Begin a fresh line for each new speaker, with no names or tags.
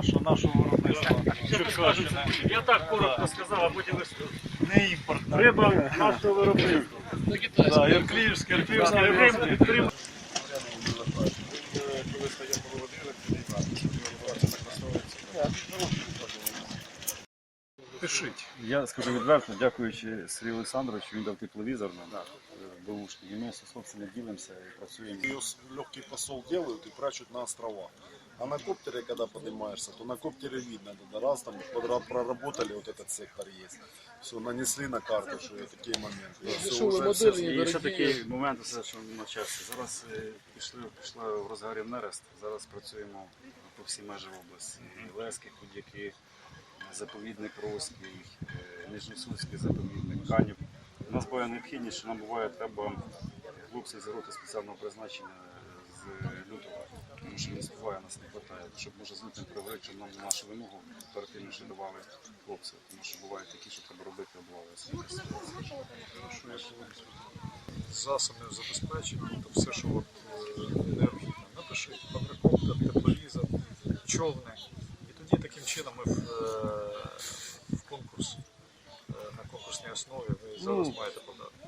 нашого, нашого виробництва.
Я так коротко сказав, а потім
не імпортна.
Риба нашого виробництва.
Да, Ірклівське, Ірклівське. Пишіть.
Я скажу відверто, дякуючи Сергію Олександровичу, він дав тепловізор нам, е, бушний. І ми собственно ділимося і працюємо.
Ее с- легкий посол делают и прячут на острова. А на коптере, когда поднимаешься, то на коптере видно, да, раз там подра- проработали вот этот сектор есть. Все, нанесли на карту, что и такие моменты. И всё, уже все
І ще такий момент, все, що на часі. Зараз е, пішли, пішла в розгарі нерест. Зараз працюємо по всій межі області. І Леський, Худяки, заповідник Роський, е, Нижньосудський заповідник, Канів. У нас була необхідність, що нам буває треба хлопців з роти спеціального призначення з лютого. Тому що не співає, нас не вистачає, щоб може з лютим привели, щоб нам на нашу вимогу оперативно ще давали хлопців. Тому що бувають такі, що треба робити облави.
засобів забезпечення, тобто все, що от, е, необхідно. Напишіть квадрокоптер, тепловізор, човни. І тоді таким чином ми конкурсній основі ви зараз ну, маєте подати.